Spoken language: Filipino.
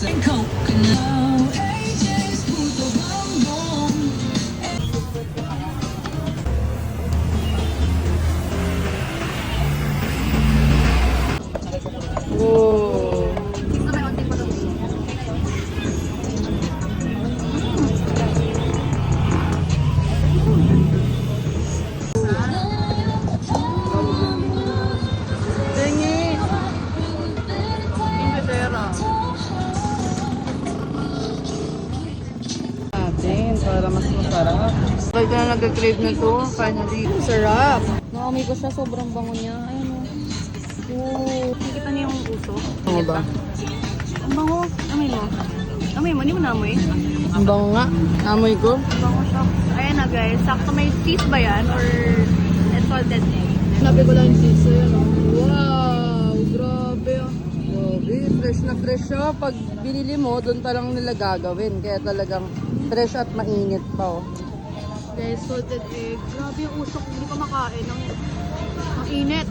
Oh. Para mas masarap. Ka na nag-crave na to, finally. Sarap. Naamoy ko siya, sobrang bango niya. Ayun o. Oh. Nakikita niyo yung uso? Ano ba? Ang bango. Amoy mo. Amoy mo, hindi mo naamoy? Ang bango nga. Amoy ko. Ang bango siya. Ayan na guys, sakto may cheese ba yan? Or salted egg? Sabi ko lang yung pizza yun. oh. Wow! Fresh na fresh siya. Pag binili mo, doon pa lang nila gagawin. Kaya talagang fresh at mainit pa oh. Guys, salted egg. Grabe yung usok. Hindi ko makain. Ang, ang init.